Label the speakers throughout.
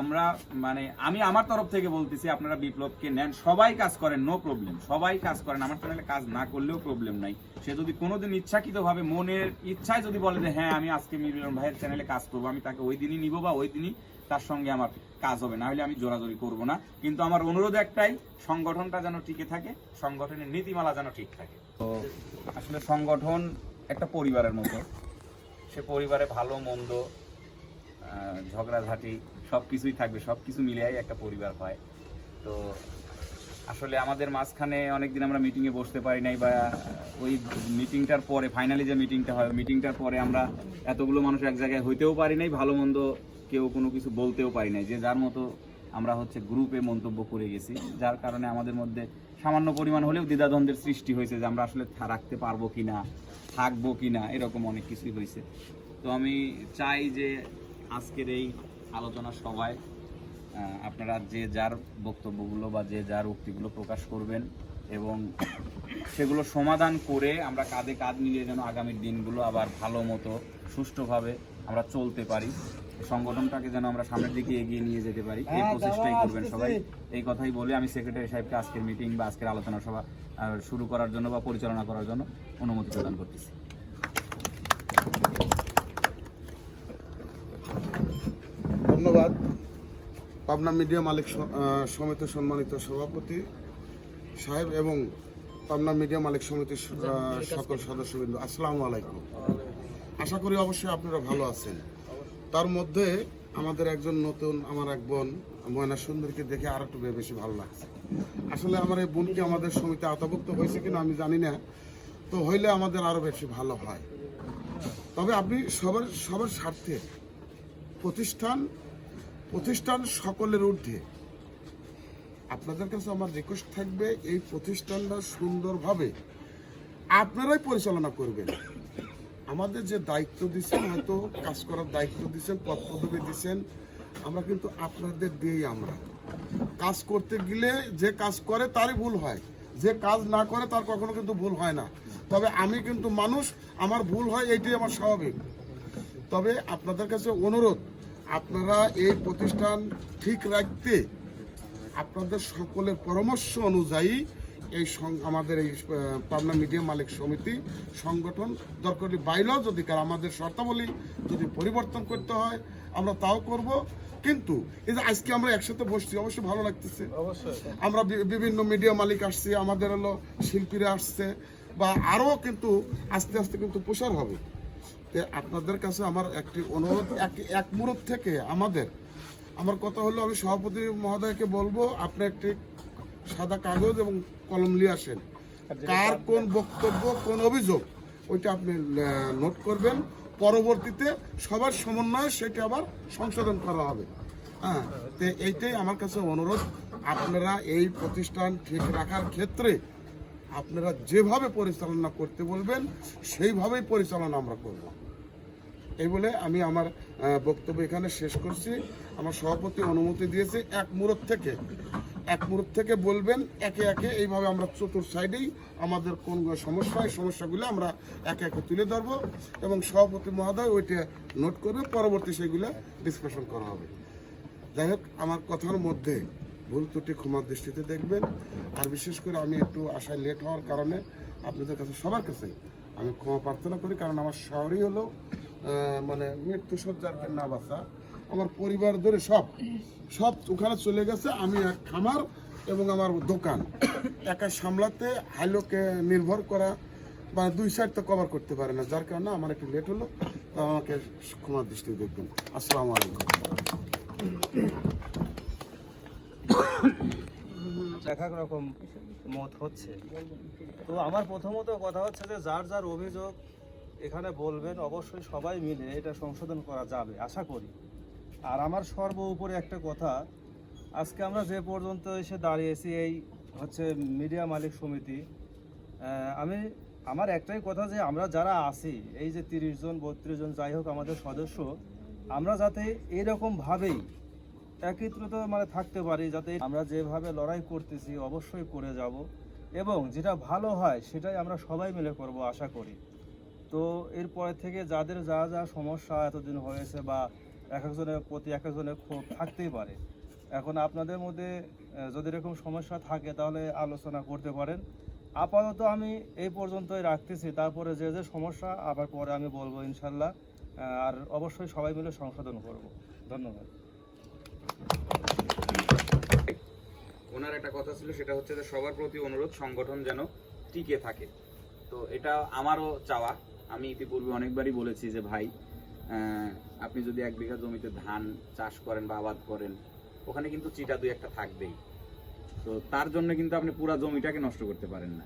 Speaker 1: আমরা মানে আমি আমার তরফ থেকে বলতেছি, আপনারা বিপ্লবকে নেন। সবাই কাজ করেন নো প্রবলেম সবাই কাজ করেন, আমার চ্যানেলে কাজ না করলেও প্রবলেম নাই। সে যদি কোনোদিন ইচ্ছাকৃতভাবে, মনের ইচ্ছায় যদি বলে যে হ্যাঁ আমি আজকে মিলন ভাইয়ের চ্যানেলে কাজ করব, আমি তাকে ওই দিনই নিব বা ওই দিনই তার সঙ্গে আমার কাজ হবে। না হলে আমি জোরাজোরি করব না। কিন্তু আমার অনুরোধ একটাই, সংগঠনটা যেন টিকে থাকে, সংগঠনের নীতিমালা যেন ঠিক থাকে। তো আসলে সংগঠন একটা পরিবারের মতো। সে পরিবারে ভালো, মন্দ ঝগড়াঝাটি সব কিছুই থাকবে সব কিছু মিলিয়েই একটা পরিবার হয়। তো আসলে আমাদের মাঝখানে অনেকদিন আমরা মিটিংয়ে বসতে পারি নাই বা ওই মিটিংটার পরে ফাইনালি যে মিটিংটা হয় মিটিংটার পরে আমরা এতগুলো মানুষ এক জায়গায় হইতেও পারি নাই, ভালো মন্দ কেউ কোনো কিছু বলতেও পারি নাই। যে যার মতো আমরা হচ্ছে গ্রুপে মন্তব্য করে গেছি, যার কারণে আমাদের মধ্যে সামান্য পরিমাণ হলেও দ্বিধাদ্বন্দ্বের সৃষ্টি হয়েছে যে আমরা আসলে রাখতে পারব কি না থাকব কি না এরকম অনেক কিছুই হয়েছে। তো আমি চাই যে আজকের এই আলোচনা সভায় আপনারা যে যার বক্তব্যগুলো বা যে যার উক্তিগুলো প্রকাশ করবেন এবং সেগুলো সমাধান করে আমরা কাঁধে কাঁধ মিলিয়ে যেন আগামী দিনগুলো আবার ভালো মতো সুষ্ঠুভাবে আমরা চলতে পারি। সংগঠনটাকে যেন আমরা সামনের দিকে এগিয়ে নিয়ে যেতে পারি। এই প্রচেষ্টাই করবেন সবাই। এই কথাই বলে আমি সেক্রেটারি সাহেবকে আজকের মিটিং বা আজকের আলোচনা সভা শুরু করার জন্য বা পরিচালনা করার জন্য অনুমতি প্রদান করতেছি
Speaker 2: ধন্যবাদ পাবনা মিডিয়া মালিক সমিতির সম্মানিত সভাপতি সাহেব এবং পাবনা মিডিয়া মালিক সমিতির সকল সদস্যবৃন্দ, আসসালামু আলাইকুম। আশা করি অবশ্যই আপনারা ভালো আছেন। তার মধ্যে আমাদের একজন নতুন, আমার এক বোন ময়না সুন্দরীকে দেখে আর একটু বেশি ভালো লাগছে। আসলে আমার এই বোনকে আমাদের সমিতি আওতাভুক্ত হয়েছে কিনা আমি জানি না, তো হইলে আমাদের আরও বেশি ভালো হয়। তবে আপনি সবার সবার স্বার্থে প্রতিষ্ঠান প্রতিষ্ঠান সকলের ঊর্ধ্বে। আপনাদের কাছে আমার রিকোয়েস্ট থাকবে, এই প্রতিষ্ঠানটা সুন্দরভাবে আপনারাই পরিচালনা করবেন। আমাদের যে দায়িত্ব দিচ্ছেন, হয়তো কাজ করার দায়িত্ব দিচ্ছেন পদ পদবি দিচ্ছেন, আমরা কিন্তু আপনাদের দিয়েই আমরা। কাজ করতে গেলে যে কাজ করে, তারই ভুল হয়। যে কাজ না করে, তার কখনো কিন্তু ভুল হয় না। তবে আমি কিন্তু মানুষ, আমার ভুল হয়, এইটাই আমার স্বাভাবিক। তবে আপনাদের কাছে অনুরোধ আপনারা এই প্রতিষ্ঠান ঠিক রাখতে আপনাদের সকলের পরামর্শ অনুযায়ী এই আমাদের এই পাবনা মিডিয়া মালিক সমিতি সংগঠন দরকারি বাইরেও যদি কার আমাদের শর্তাবলী যদি পরিবর্তন করতে হয় আমরা তাও করব। কিন্তু এই যে আজকে আমরা একসাথে বসছি অবশ্যই ভালো লাগতেছে। আমরা বিভিন্ন মিডিয়া মালিক আসছি আমাদের হলো শিল্পীরা আসছে বা আরও কিন্তু আস্তে আস্তে কিন্তু প্রসার হবে। আপনাদের কাছে আমার একটি অনুরোধ এক এক মুহূর্ত থেকে আমাদের। আমার কথা হলো আমি সভাপতি মহোদয়কে বলব আপনি একটি সাদা কাগজ এবং কলম নিয়ে আসেন। কার কোন বক্তব্য কোন অভিযোগ ওইটা আপনি নোট করবেন। পরবর্তীতে সবার সমন্বয়ে সেটা আবার সংশোধন করা হবে। হ্যাঁ তো এইটাই আমার কাছে অনুরোধ। আপনারা এই প্রতিষ্ঠান ঠিক রাখার ক্ষেত্রে আপনারা যেভাবে পরিচালনা করতে বলবেন সেইভাবেই পরিচালনা আমরা করব। এই বলে আমি আমার বক্তব্য এখানে শেষ করছি। আমার সভাপতি অনুমতি দিয়েছে এক মুহূর্ত থেকে। এক মুহূর্ত থেকে বলবেন, একে একে এইভাবে আমরা চতুর সাইডেই আমাদের কোন সমস্যা এই সমস্যাগুলো আমরা একে একে তুলে ধরবো এবং সভাপতি মহোদয় ওইটা নোট করবে পরবর্তী সেগুলো ডিসকাশন করা হবে। যাই হোক, আমার কথার মধ্যে ভুল ত্রুটি ক্ষমার দৃষ্টিতে দেখবেন। আর বিশেষ করে আমি একটু আশায় লেট হওয়ার কারণে আপনাদের কাছে সবার কাছে আমি ক্ষমা প্রার্থনা করি, কারণ আমার শহরই হলো মানে মৃত্যু সজ্জারকে না বাঁচা আমার পরিবার ধরে সব সব ওখানে চলে গেছে, আমি এক খামার এবং আমার দোকান। একা সামলাতে হাইলোকে নির্ভর করা বা দুই সাইড তো কভার করতে পারে না, যার কারণে আমার একটু লেট হলো, তো আমাকে ক্ষমার দৃষ্টিতে দেখবেন। আসসালামু আলাইকুম।
Speaker 3: এক এক রকম মত হচ্ছে। তো আমার প্রথমত কথা হচ্ছে যে, যার যার অভিযোগ এখানে বলবেন, অবশ্যই সবাই মিলে এটা সংশোধন করা যাবে, আশা করি। আর আমার সর্ব উপরে একটা কথা, আজকে আমরা যে পর্যন্ত এসে দাঁড়িয়েছি এই হচ্ছে মিডিয়া মালিক সমিতি আমি, আমার একটাই কথা যে আমরা যারা আছি, এই যে তিরিশ জন, বত্রিশ জন, যাই হোক আমাদের সদস্য, আমরা যাতে এইরকমভাবেই একত্রিত মানে থাকতে পারি, যাতে আমরা যেভাবে লড়াই করতেছি অবশ্যই করে যাব। এবং যেটা ভালো হয়, সেটাই আমরা সবাই মিলে করব, আশা করি। তো এরপরে থেকে যাদের যা যা সমস্যা এতদিন হয়েছে বা এক একজনের প্রতি এক একজনের ক্ষোভ থাকতেই পারে। এখন আপনাদের মধ্যে যদি এরকম সমস্যা থাকে তাহলে আলোচনা করতে পারেন। আপাতত আমি এই পর্যন্তই রাখতেছি। তারপরে যে যে সমস্যা, আবার পরে আমি বলব ইনশাল্লাহ আর অবশ্যই সবাই মিলে সংশোধন করব। ধন্যবাদ।
Speaker 1: ওনার একটা কথা ছিল, সেটা হচ্ছে যে সবার প্রতি অনুরোধ, সংগঠন যেন টিকে থাকে। তো এটা আমারও চাওয়া। আমি ইতিপূর্বে অনেকবারই বলেছি যে ভাই আপনি যদি এক বিঘা জমিতে ধান চাষ করেন বা আবাদ করেন ওখানে কিন্তু চিটা দুই একটা থাকবেই। তো তার জন্য কিন্তু আপনি পুরো জমিটাকে নষ্ট করতে পারেন না।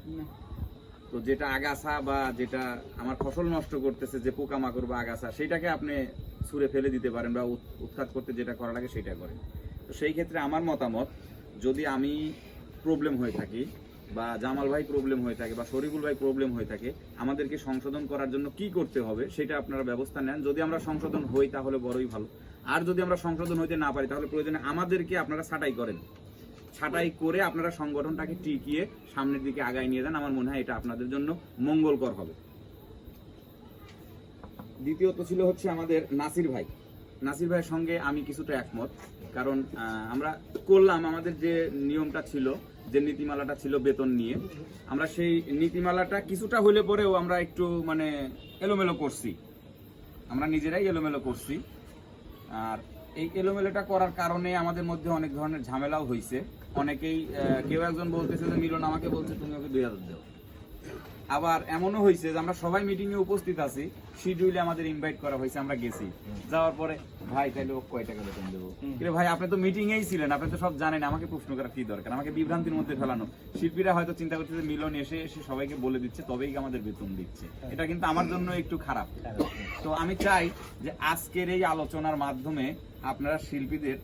Speaker 1: তো যেটা আগাছা বা যেটা আমার ফসল নষ্ট করতেছে যে পোকামাকড় বা আগাছা সেটাকে আপনি ছুঁড়ে ফেলে দিতে পারেন বা উৎ- উৎখাত করতে যেটা করা লাগে সেটা করেন। তো সেই ক্ষেত্রে আমার মতামত যদি আমি প্রবলেম হয়ে থাকি বা জামাল ভাই প্রবলেম হয়ে থাকে বা শরীফুল ভাই প্রবলেম হয়ে থাকে, আমাদেরকে সংশোধন করার জন্য কি করতে হবে সেটা আপনারা ব্যবস্থা নেন। যদি আমরা সংশোধন হই তাহলে বড়ই ভালো। আর যদি আমরা সংশোধন হইতে না পারি তাহলে প্রয়োজনে আমাদেরকে আপনারা ছাঁটাই করেন। ছাঁটাই করে আপনারা সংগঠনটাকে টিকিয়ে সামনের দিকে আগায় নিয়ে যান। আমার মনে হয় এটা আপনাদের জন্য মঙ্গলকর হবে। দ্বিতীয়ত ছিল হচ্ছে আমাদের নাসির ভাই। নাসির ভাইয়ের সঙ্গে আমি কিছুটা একমত। কারণ আমরা করলাম, আমাদের যে নিয়মটা ছিল যে নীতিমালাটা ছিল বেতন নিয়ে। আমরা সেই নীতিমালাটা কিছুটা হইলে পরেও আমরা একটু মানে এলোমেলো করছি। আমরা নিজেরাই এলোমেলো করছি। আর এই এলোমেলোটা করার কারণে আমাদের মধ্যে অনেক ধরনের ঝামেলাও হয়েছে অনেকেই কেউ একজন বলতেছে যে, মিলন, আমাকে বলছে তুমি ওকে দুই হাজার দাও। আবার এমনও হয়েছে যে আমরা সবাই মিটিং এ উপস্থিত আছি শিডিউলে আমাদের ইনভাইট করা হয়েছে আমরা গেছি। যাওয়ার পরে ভাই তাহলে ও কয় টাকা বেতন দেবো? কিন্তু ভাই আপনি তো মিটিং এই ছিলেন আপনি তো সব জানেন আমাকে প্রশ্ন করার কি দরকার? আমাকে বিভ্রান্তির মধ্যে ফেলানো। শিল্পীরা হয়তো চিন্তা করছে যে মিলন এসে এসে সবাইকে বলে দিচ্ছে তবেই আমাদের বেতন দিচ্ছে। এটা কিন্তু আমার জন্য একটু খারাপ। তো আমি চাই যে আজকের এই আলোচনার মাধ্যমে আপনারা শিল্পীদের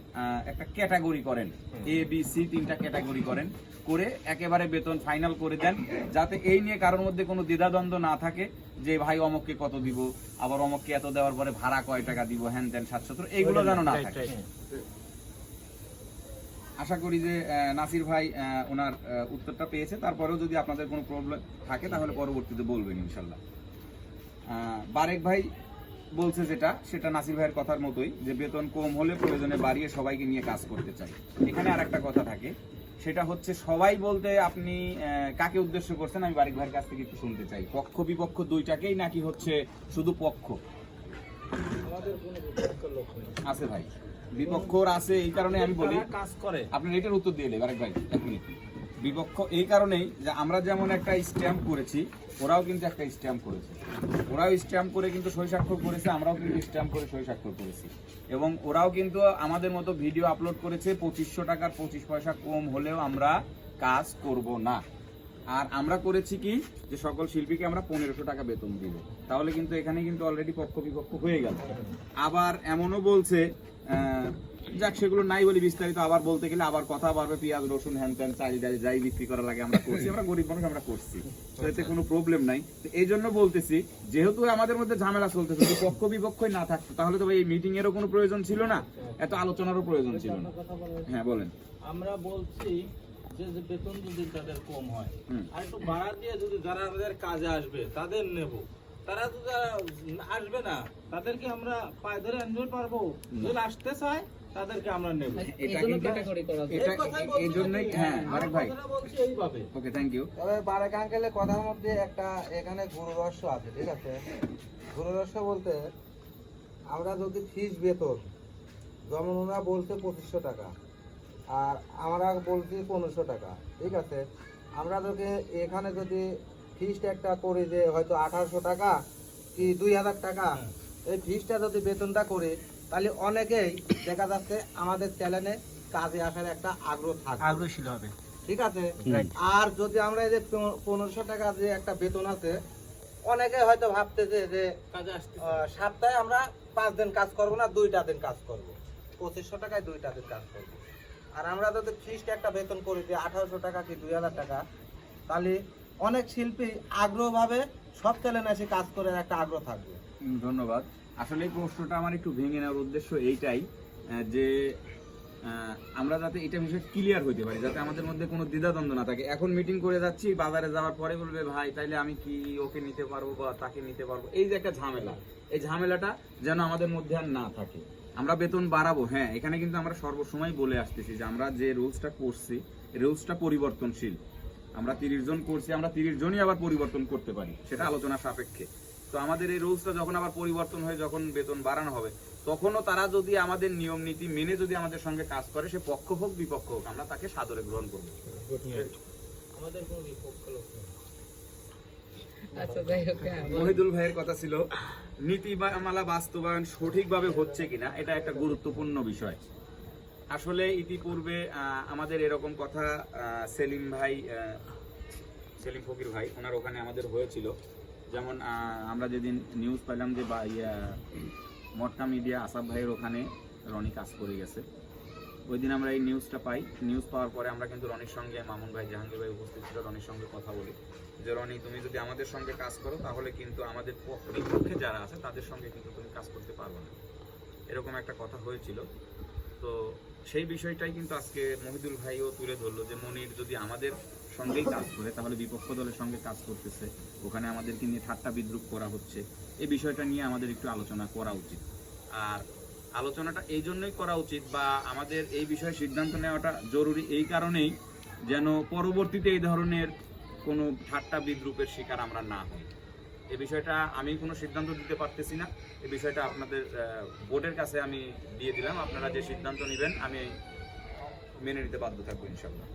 Speaker 1: একটা ক্যাটাগরি করেন। এ বি সি তিনটা ক্যাটাগরি করেন। করে একেবারে বেতন ফাইনাল করে দেন যাতে এই নিয়ে কারোর মধ্যে কোনো দ্বিধাদ্বন্দ্ব না থাকে যে ভাই অমককে কত দিব? আবার অমককে এত দেওয়ার পরে ভাড়া কয় টাকা দিব? হ্যান ত্যান সাতশো এইগুলো যেন না থাকে। আশা করি যে নাসির ভাই ওনার উত্তরটা পেয়েছে। তারপরেও যদি আপনাদের কোনো প্রবলেম থাকে তাহলে পরবর্তীতে বলবেন ইনশাল্লাহ। আহ, বারেক ভাই বলছে যেটা সেটা নাসির ভাইয়ের কথার মতোই যে বেতন কম হলে প্রয়োজনে বাড়িয়ে সবাইকে নিয়ে কাজ করতে চাই। এখানে আর একটা কথা থাকে সেটা হচ্ছে সবাই বলতে আপনি কাকে উদ্দেশ্য করছেন আমি বারিক ভাইয়ের কাছ থেকে একটু শুনতে চাই। পক্ষ বিপক্ষ দুইটাকেই নাকি হচ্ছে শুধু পক্ষ? আছে ভাই। বিপক্ষর আছে এই কারণে আমি বলি।
Speaker 3: কাজ করে।
Speaker 1: আপনার এটার উত্তর দিয়ে দেবেন ভাই এক মিনিট। বিপক্ষ এই কারণেই যে আমরা যেমন একটা স্ট্যাম্প করেছি, ওরাও কিন্তু একটা স্ট্যাম্প করেছে। ওরাও স্ট্যাম্প করে কিন্তু সই স্বাক্ষর করেছে, আমরাও কিন্তু স্ট্যাম্প করে সই স্বাক্ষর করেছি। এবং ওরাও কিন্তু আমাদের মতো ভিডিও আপলোড করেছে, পঁচিশশো টাকার পঁচিশ পয়সা কম হলেও আমরা কাজ করব না। আর আমরা করেছি কি, যে সকল শিল্পীকে আমরা পনেরোশো টাকা বেতন দিব। তাহলে কিন্তু এখানে কিন্তু অলরেডি পক্ষ বিপক্ষ হয়ে গেল। আবার এমনও বলছে যাক সেগুলো নাই বলি বিস্তারিত আবার বলতে গেলে আবার কথা বাড়বে পেঁয়াজ রসুন হ্যান ত্যান চাল ডাল যাই বিক্রি করার লাগে আমরা করছি। আমরা গরিব মানুষ আমরা করছি। এতে কোনো প্রবলেম নাই। তো এই জন্য বলতেছি যেহেতু আমাদের মধ্যে ঝামেলা চলতেছে যদি পক্ষ বিপক্ষই না থাকতো তাহলে তো ভাই এই মিটিং এরও কোনো প্রয়োজন ছিল না এত আলোচনারও প্রয়োজন ছিল না। হ্যাঁ বলেন।
Speaker 4: আমরা বলছি যে বেতন যদি তাদের কম হয় আর একটু ভাড়া দিয়ে যদি যারা আমাদের কাজে আসবে তাদের নেব। তারা তো যারা আসবে না তাদেরকে আমরা পায়ে ধরে আনতে পারব যদি আসতে চায় তাদেরকে আমরা নেব।
Speaker 1: এটা কিন্তু এটা এই জন্যই হ্যাঁ আরেক ভাই।
Speaker 4: বলছি এইভাবে।
Speaker 1: ওকে থ্যাংক ইউ
Speaker 5: তবে বারেক আঙ্কেলের কথার মধ্যে একটা এখানে গুরু রহস্য আছে ঠিক আছে? গুরু রহস্য বলতে আমরা যদি ফিস বেতন যেমন ওরা বলছে পঁচিশশো টাকা আর আমরা বলছি পনেরোশো টাকা ঠিক আছে? আমরা যদি এখানে যদি ফিসটা একটা করি যে হয়তো আঠারোশো টাকা কি দুই হাজার টাকা এই ফিসটা যদি বেতনটা করি তাহলে অনেকেই দেখা যাচ্ছে আমাদের চ্যানেলে কাজে আসার একটা আগ্রহ থাকবে
Speaker 3: আগ্রহশীল হবে।
Speaker 5: ঠিক আছে? আর যদি আমরা এই যে পনেরোশো টাকা যে একটা বেতন আছে অনেকে হয়তো ভাবতেছে যে সপ্তাহে আমরা পাঁচ দিন কাজ করব না দুইটা দিন কাজ করব। পঁচিশশো টাকায় দুইটা দিন কাজ করব। আর আমরা যদি ফিক্সড একটা বেতন করি যে আঠারোশো টাকা কি দুই হাজার টাকা তাহলে অনেক শিল্পী আগ্রহভাবে সব চ্যানেলে এসে কাজ করে একটা আগ্রহ থাকবে।
Speaker 1: ধন্যবাদ। আসলে এই প্রশ্নটা আমার একটু ভেঙে নেওয়ার উদ্দেশ্য এইটাই যে আমরা যাতে এটা বিষয়ে ক্লিয়ার হইতে পারি, যাতে আমাদের মধ্যে কোনো দ্বিধাদ্বন্দ্ব না থাকে। এখন মিটিং করে যাচ্ছি, বাজারে যাওয়ার পরে বলবে, ভাই, তাইলে আমি কি ওকে নিতে পারব বা তাকে নিতে পারব? এই যে একটা ঝামেলা, এই ঝামেলাটা যেন আমাদের মধ্যে আর না থাকে। আমরা বেতন বাড়াবো হ্যাঁ এখানে কিন্তু আমরা সর্বসময় বলে আসতেছি যে আমরা যে রুলসটা করছি রুলসটা পরিবর্তনশীল। আমরা তিরিশ জন করছি, আমরা তিরিশ জনই আবার পরিবর্তন করতে পারি, সেটা আলোচনা সাপেক্ষে। তো আমাদের এই রুলসটা যখন আবার পরিবর্তন হয়ে যখন বেতন বাড়ানো হবে তখনও তারা যদি আমাদের নিয়ম নীতি মেনে যদি আমাদের সঙ্গে কাজ করে সে পক্ষ হোক বিপক্ষ হোক আমরা তাকে সাদরে গ্রহণ করব
Speaker 4: আমাদের কোনো বিপক্ষ লোক নেই।
Speaker 6: আচ্ছা হ্যাঁ।
Speaker 1: মহিদুল ভাইয়ের কথা ছিল নীতিমালা বাস্তবায়ন সঠিকভাবে হচ্ছে কিনা এটা একটা গুরুত্বপূর্ণ বিষয় আসলে ইতিপূর্বে আহ, আমাদের এরকম কথা আহ, সেলিম ভাই আহ, সেলিম ফকির ভাই ওনার ওখানে আমাদের হয়েছিল যেমন আমরা যেদিন নিউজ পেলাম যে বা, ইয়া মটকা মিডিয়া আসাদ ভাইয়ের ওখানে রনি কাজ করে গেছে। ওই দিন আমরা এই নিউজটা পাই। নিউজ পাওয়ার পরে আমরা কিন্তু রনির সঙ্গে, মামুন ভাই, জাহাঙ্গীর ভাই উপস্থিত ছিল রনির সঙ্গে কথা বলি। যে, রনি, তুমি যদি আমাদের সঙ্গে কাজ করো, তাহলে কিন্তু আমাদের পক্ষ- যারা আছে, তাদের সঙ্গে কিন্তু তুমি কাজ করতে পারবে না। এরকম একটা কথা হয়েছিল। তো সেই বিষয়টাই কিন্তু আজকে মহিদুল ভাইও তুলে ধরলো যে, মনির যদি আমাদের সঙ্গেই কাজ করে, তাহলে বিপক্ষ দলের সঙ্গে কাজ করতেছে। ওখানে আমাদেরকে নিয়ে ঠাট্টা বিদ্রুপ করা হচ্ছে। এই বিষয়টা নিয়ে আমাদের একটু আলোচনা করা উচিত। আর আলোচনাটা এই জন্যই করা উচিত বা আমাদের এই বিষয়ে সিদ্ধান্ত নেওয়াটা জরুরি এই কারণেই যেন পরবর্তীতে এই ধরনের কোনো ঠাট্টা বিদ্রুপের শিকার আমরা না হই। এ বিষয়টা আমি কোনো সিদ্ধান্ত দিতে পারতেছি না। এ বিষয়টা আপনাদের বোর্ডের কাছে আমি দিয়ে দিলাম। আপনারা যে সিদ্ধান্ত নেবেন, আমি মেনে নিতে বাধ্য থাকব ইনশাল্লাহ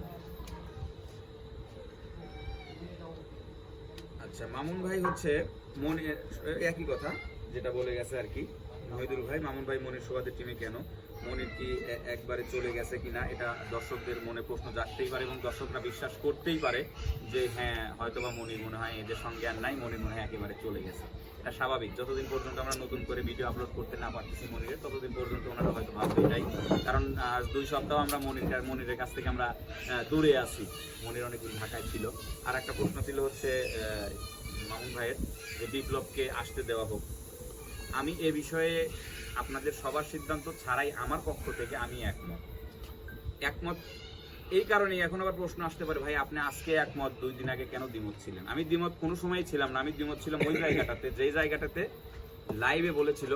Speaker 1: আচ্ছা মামুন ভাই হচ্ছে মনে একই কথা যেটা বলে গেছে আর কি। মহিদুল ভাই, মামুন ভাই মনের সুবাদের টিমে কেন? মনির কি একবারে চলে গেছে কিনা, এটা দর্শকদের মনে প্রশ্ন জাগতেই পারে এবং দর্শকরা বিশ্বাস করতেই পারে যে হ্যাঁ হয়তোবা মনির মনে হয় এদের সঙ্গে আর নাই, মনির মনে হয় একেবারে চলে গেছে। এটা স্বাভাবিক। যতদিন পর্যন্ত আমরা নতুন করে ভিডিও আপলোড করতে না পারতেছি মনিরের, ততদিন পর্যন্ত ওনারা হয়তো ভাববে এটাই কারণ আজ দুই সপ্তাহ আমরা মনির মনিরের কাছ থেকে আমরা দূরে আছি। মনির অনেকদিন ঢাকায় ছিল। আর একটা প্রশ্ন ছিল হচ্ছে মামুন ভাইয়ের যে বিপ্লবকে আসতে দেওয়া হোক। আমি এ বিষয়ে আপনাদের সবার সিদ্ধান্ত ছাড়াই আমার পক্ষ থেকে আমি একমত। একমত এই কারণেই এখন আবার প্রশ্ন আসতে পারে, ভাই, আপনি আজকে একমত, দুই দিন আগে কেন দ্বিমত ছিলেন? আমি দ্বিমত কোনো সময় ছিলাম না, আমি দ্বিমত ছিলাম ওই জায়গাটাতে, যেই জায়গাটাতে লাইভে বলেছিল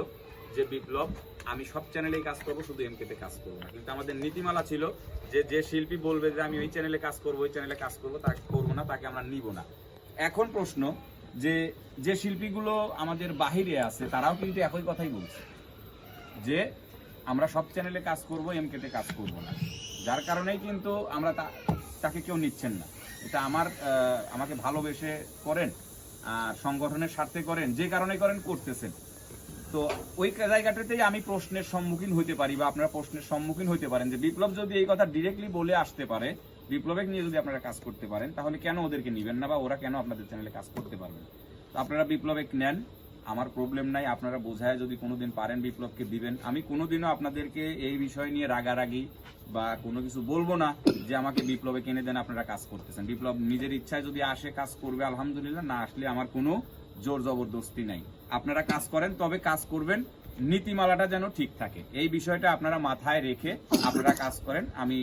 Speaker 1: যে, বিপ্লব, আমি সব চ্যানেলেই কাজ করব, শুধু এমকেতে কাজ করব না। কিন্তু আমাদের নীতিমালা ছিল যে যে শিল্পী বলবে যে, আমি ওই চ্যানেলে কাজ করব, ওই চ্যানেলে কাজ করব তাকে করব না, তাকে আমরা নিব না। এখন প্রশ্ন যে যে শিল্পীগুলো আমাদের বাহিরে আছে, তারাও কিন্তু একই কথাই বলছে। যে আমরা সব চ্যানেলে কাজ করব এমকেতে কাজ করব না। যার কারণেই কিন্তু আমরা তাকে কেউ নিচ্ছেন না। এটা আমার আমাকে ভালোবেসে করেন সংগঠনের স্বার্থে করেন, যে কারণে করেন, করতেছেন। তো ওই জায়গাটাতেই আমি প্রশ্নের সম্মুখীন হইতে পারি, বা আপনারা প্রশ্নের সম্মুখীন হইতে পারেন যে বিপ্লব যদি এই কথা ডিরেক্টলি বলে আসতে পারে, বিপ্লবেক নিয়ে যদি আপনারা কাজ করতে পারেন, তাহলে কেন ওদেরকে নিবেন না, বা ওরা কেন আপনাদের চ্যানেলে কাজ করতে পারবেন তো আপনারা বিপ্লবেক নেন আমার প্রবলেম নাই, আপনারা বোঝায় যদি কোনোদিন পারেন বিপ্লবকে দিবেন। আমি কোনোদিনও আপনাদেরকে এই বিষয় নিয়ে রাগারাগি বা কোনো কিছু বলব না যে আমাকে বিপ্লবে কিনে দেন, আপনারা কাজ করতেছেন। বিপ্লব নিজের ইচ্ছায় যদি আসে, কাজ করবে, আলহামদুলিল্লাহ, না আসলে আমার কোনো জোর জবরদস্তি নাই। আপনারা কাজ করেন, তবে কাজ করবেন, নীতিমালাটা যেন ঠিক থাকে। এই বিষয়টা আপনারা মাথায় রেখে আপনারা কাজ করেন, আমি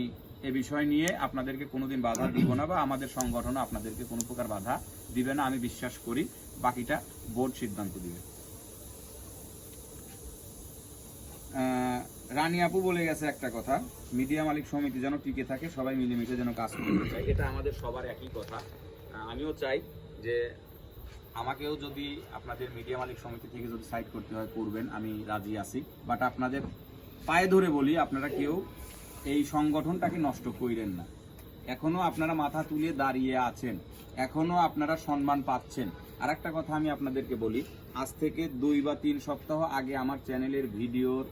Speaker 1: এ বিষয় নিয়ে আপনাদেরকে কোনোদিন বাধা দিব না বা আমাদের সংগঠন আপনাদেরকে কোনো প্রকার বাধা দিবে না, আমি বিশ্বাস করি। বাকিটা বোর্ড সিদ্ধান্ত দিবে। রানী আপু বলে গেছে একটা কথা, মিডিয়া মালিক সমিতি যেন টিকে থাকে, সবাই মিলেমিশে যেন কাজ করতে চায় এটা আমাদের সবার একই কথা। আমিও চাই যে আমাকেও যদি আপনাদের মিডিয়া মালিক সমিতি থেকে যদি সাইড করতে হয়, করবেন, আমি রাজি আছি। বাট আপনাদের পায়ে ধরে বলি, আপনারা কেউ এই সংগঠনটাকে নষ্ট কইরেন না। এখনও আপনারা মাথা তুলে দাঁড়িয়ে আছেন। এখনও আপনারা সম্মান পাচ্ছেন। আর একটা কথা আমি আপনাদেরকে বলি, আজ থেকে দুই বা তিন সপ্তাহ আগে আমার চ্যানেলের ভিডিওর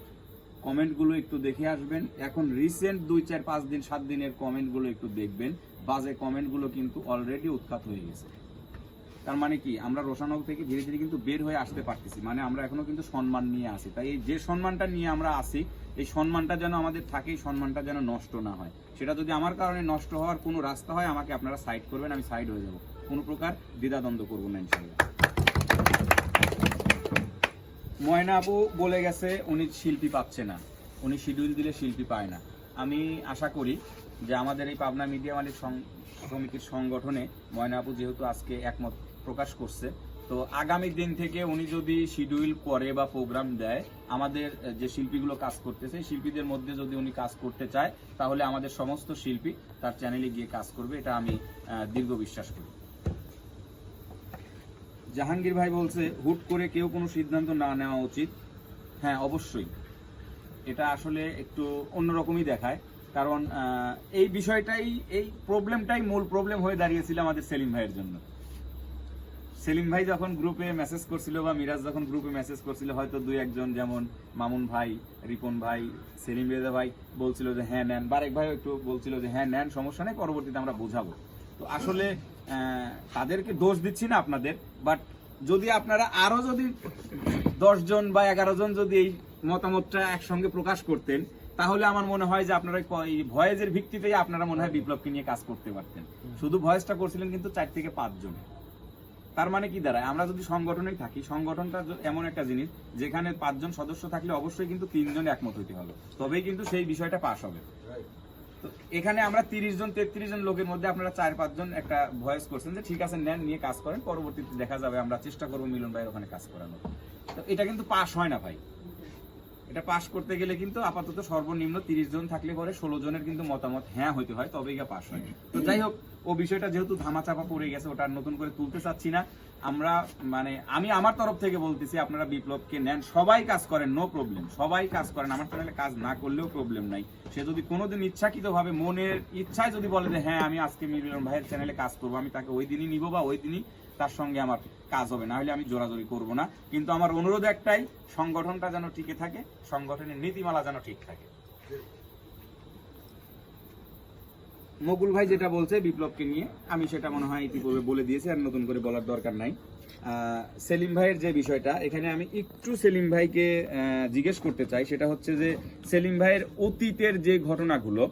Speaker 1: কমেন্টগুলো একটু দেখে আসবেন। এখন রিসেন্ট দুই, চার, পাঁচ দিন, সাত দিনের কমেন্টগুলো একটু দেখবেন। বাজে কমেন্টগুলো কিন্তু অলরেডি উৎখাত হয়ে গেছে। তার মানে কি? আমরা রোশানগ থেকে ধীরে ধীরে কিন্তু বের হয়ে আসতে পারতেছি। মানে আমরা এখনও কিন্তু সম্মান নিয়ে আসি তাই এই যে সম্মানটা নিয়ে আমরা আসি এই সম্মানটা যেন আমাদের থাকে, এই সম্মানটা যেন নষ্ট না হয়। সেটা যদি আমার কারণে নষ্ট হওয়ার কোনো রাস্তা হয়, আমাকে আপনারা সাইড করবেন, আমি সাইড হয়ে যাব। কোনো প্রকার দ্বিধাদ্বন্দ্ব করব না ইনশাল্লাহ ময়না আপু বলে গেছে, উনি শিল্পী পাচ্ছে না। উনি শিডিউল দিলে শিল্পী পায় না। আমি আশা করি যে আমাদের এই পাবনা মিডিয়া মালিক সমিতির সংগঠনে ময়না আপু যেহেতু আজকে একমত প্রকাশ করছে। তো আগামী দিন থেকে উনি যদি শিডিউল করে বা প্রোগ্রাম দেয়, আমাদের যে শিল্পীগুলো কাজ করতেছে শিল্পীদের মধ্যে যদি উনি কাজ করতে চায়, তাহলে আমাদের সমস্ত শিল্পী তার চ্যানেলে গিয়ে কাজ করবে, এটা আমি দীর্ঘ বিশ্বাস করি। জাহাঙ্গীর ভাই বলছে, হুট করে কেউ কোনো সিদ্ধান্ত না নেওয়া উচিত। হ্যাঁ অবশ্যই। এটা আসলে একটু অন্যরকমই দেখায়। কারণ এই বিষয়টাই, এই প্রবলেমটাই মূল প্রবলেম হয়ে দাঁড়িয়েছিল আমাদের সেলিম ভাইয়ের জন্য। সেলিম ভাই যখন গ্রুপে মেসেজ করছিল বা মিরাজ যখন গ্রুপে মেসেজ করছিল, হয়তো দুই একজন যেমন মামুন ভাই, রিপন ভাই, সেলিম রেজা ভাই বলছিল যে হ্যাঁ নেন। বারেক ভাই একটু বলছিল যে হ্যাঁ নেন, সমস্যা নেই, পরবর্তীতে আমরা বোঝাবো। তো আসলে তাদেরকে দোষ দিচ্ছি না আপনাদের বাট যদি আপনারা আরও যদি দশ জন বা এগারো জন যদি এই মতামতটা একসঙ্গে প্রকাশ করতেন, তাহলে আমার মনে হয় যে আপনারা এই ভয়েজের ভিত্তিতেই আপনারা মনে হয় বিপ্লবকে নিয়ে কাজ করতে পারতেন। শুধু ভয়েসটা করছিলেন কিন্তু চার থেকে পাঁচজন তার মানে কি দাঁড়ায়? আমরা যদি সংগঠনেই থাকি, সংগঠনটা এমন একটা জিনিস, যেখানে পাঁচজন সদস্য থাকলে অবশ্যই কিন্তু তিনজন একমত হইতে হবে। তবেই কিন্তু সেই বিষয়টা পাশ হবে। এখানে আমরা তিরিশ জন, তেত্রিশ জন লোকের মধ্যে আপনারা চার পাঁচজন একটা ভয়েস করছেন যে, ঠিক আছে, নেন, নিয়ে কাজ করেন, পরবর্তীতে দেখা যাবে, আমরা চেষ্টা করব মিলন ভাইয়ের ওখানে কাজ করানো তো এটা কিন্তু পাশ হয় না ভাই। এটা পাস করতে গেলে কিন্তু আপাতত সর্বনিম্ন তিরিশ জন থাকলে পরে ষোলো জনের কিন্তু মতামত হ্যাঁ হইতে হয়, তবেই গা পাস হয়। তো যাই হোক, ও বিষয়টা যেহেতু ধামাচাপা পড়ে গেছে, ওটা নতুন করে তুলতে চাচ্ছি না। আমরা মানে আমি আমার তরফ থেকে বলতেছি, আপনারা বিপ্লবকে নেন, সবাই কাজ করেন নো প্রবলেম সবাই কাজ করেন, আমার চ্যানেলে কাজ না করলেও প্রবলেম নাই। সে যদি কোনোদিন ইচ্ছাকৃত ভাবে মনের ইচ্ছায় যদি বলে যে হ্যাঁ আমি আজকে মিলন ভাইয়ের চ্যানেলে কাজ করব, আমি তাকে ওই দিনই নিব বা ওই দিনই তার সঙ্গে আমার কাজ হবে না হলে আমি জোরাজোরি করব না। কিন্তু আমার অনুরোধ একটাই, সংগঠনটা যেন টিকে থাকে, সংগঠনের নীতিমালা যেন ঠিক থাকে। মকুল ভাই যেটা বলছে বিপ্লবকে নিয়ে, আমি সেটা মনে হয় ইতিপূর্বে বলে দিয়েছি, আর নতুন করে বলার দরকার নাই। সেলিম ভাইয়ের যে বিষয়টা, এখানে আমি একটু সেলিম ভাইকে জিজ্ঞেস করতে চাই। সেটা হচ্ছে যে, সেলিম ভাইয়ের অতীতের যে ঘটনাগুলো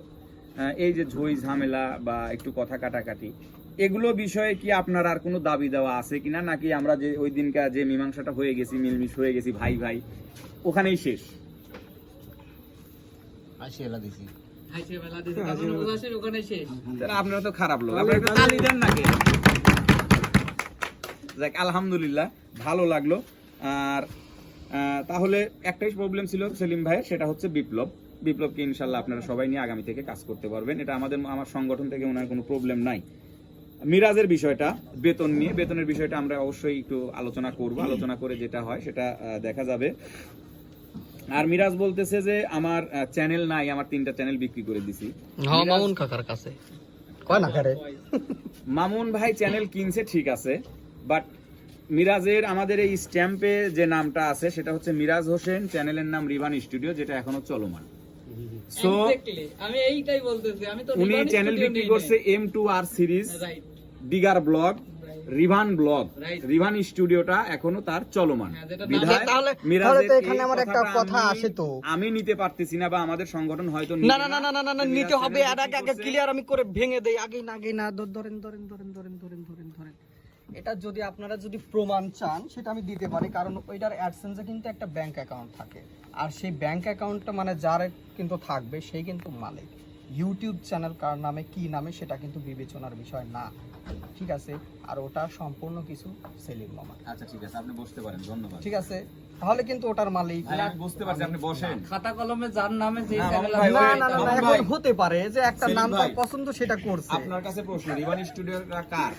Speaker 1: এই যে ঝই ঝামেলা বা একটু কথা কাটাকাটি এগুলো বিষয়ে কি আপনার আর কোনো দাবি দেওয়া আছে কিনা? নাকি আমরা যে ওই দিনকার যে মীমাংসাটা হয়ে গেছি মিলমিশ হয়ে গেছি ভাই ভাই ওখানেই শেষ? আপনারা তো খারাপ লোক। আপনারা দেন নাকি? যাক আলহামদুলিল্লাহ ভালো লাগল। আর আহ, তাহলে একটাই প্রবলেম ছিল সেলিম ভাইয়ের সেটা হচ্ছে বিপ্লব। বিপ্লবকে ইনশাল্লাহ আপনারা সবাই নিয়ে আগামী থেকে কাজ করতে পারবেন। এটা আমাদের আমার সংগঠন থেকে ওনার কোনো প্রবলেম নাই। মিরাজের বিষয়টা বেতন নিয়ে বেতনের বিষয়টা আমরা অবশ্যই একটু আলোচনা করব। আলোচনা করে যেটা হয় সেটা দেখা যাবে। আর মিরাজ বলতেছে যে আমার চ্যানেল নাই আমার তিনটা চ্যানেল বিক্রি করে দিছি।
Speaker 7: হ্যাঁ মামুন কাকার কাছে। কয় না করে?
Speaker 1: মামুন ভাই চ্যানেল কিনছে ঠিক আছে। বাট মিরাজের আমাদের এই স্ট্যাম্পে যে নামটা আছে সেটা হচ্ছে মিরাজ হোসেন চ্যানেলের নাম রিভান স্টুডিও যেটা এখনও চলমান। সো
Speaker 6: আমি এইটাই বলতেছি আমি তো
Speaker 1: উনি চ্যানেল বিক্রি করছে এম টু আর সিরিজ
Speaker 6: নাই।
Speaker 1: Digger blog Rivan blog. Rivan স্টুডিওটা এখনও তার চলমান।
Speaker 6: হ্যাঁ,
Speaker 7: তাহলে- এখানে আমার একটা কথা
Speaker 1: আমি-
Speaker 7: আসে তো।
Speaker 1: আমি নিতে পারতেছি না বা আমাদের সংগঠন হয়তো
Speaker 7: না না না না না না না নিতে হবে। আর আগে আগে ক্লিয়ার আমি করে ভেঙে দেই। আগে না আগে না ধরেন ধরেন ধরেন ধরেন ধরেন ধরেন ধরেন। এটা যদি আপনারা যদি প্রমাণ চান সেটা আমি দিতে পারি। কারণ ওইটার অ্যাডসেন্সে কিন্তু একটা ব্যাংক অ্যাকাউন্ট থাকে। আর সেই ব্যাংক অ্যাকাউন্টটা মানে যার কিন্তু থাকবে সেই কিন্তু মালিক। ইউটিউব চ্যানেল কার নামে কি নামে সেটা কিন্তু বিবেচনার বিষয় না। ঠিক আছে আর ওটা সম্পূর্ণ কিছু সেলিম মামা।
Speaker 1: আচ্ছা ঠিক আছে আপনি বসতে পারেন ধন্যবাদ।
Speaker 7: ঠিক আছে তাহলে কিন্তু ওটার মালিক
Speaker 1: আমি বুঝতে পারছি আপনি বসেন।
Speaker 6: খাতা কলমে যার নামে যে
Speaker 1: না,
Speaker 7: না না না, না এখন হতে পারে যে একটা নাম তার পছন্দ সেটা করছে।
Speaker 1: আপনার কাছে প্রশ্ন রিভান স্টুডিওটা কার?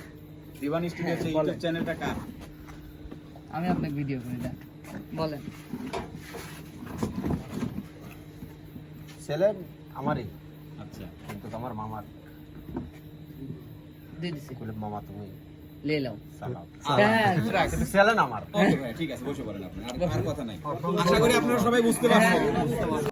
Speaker 1: রিভান স্টুডিও যে ইউটিউব চ্যানেলটা কার?
Speaker 6: আমি আপনাকে ভিডিও করে দেন। বলেন।
Speaker 8: ছেলে আমারই।
Speaker 1: আচ্ছা।
Speaker 8: কিন্তু তোমার মামার।
Speaker 6: দিয়ে দিছি।
Speaker 8: বলে মামা তুমি
Speaker 6: লে লাও
Speaker 8: চালাও।
Speaker 6: হ্যাঁ।
Speaker 8: আমার।
Speaker 1: ঠিক আছে বসে পড়েন আপনি আর- আর কথা নাই। আশা করি আপনারা সবাই বুঝতে পারছেন।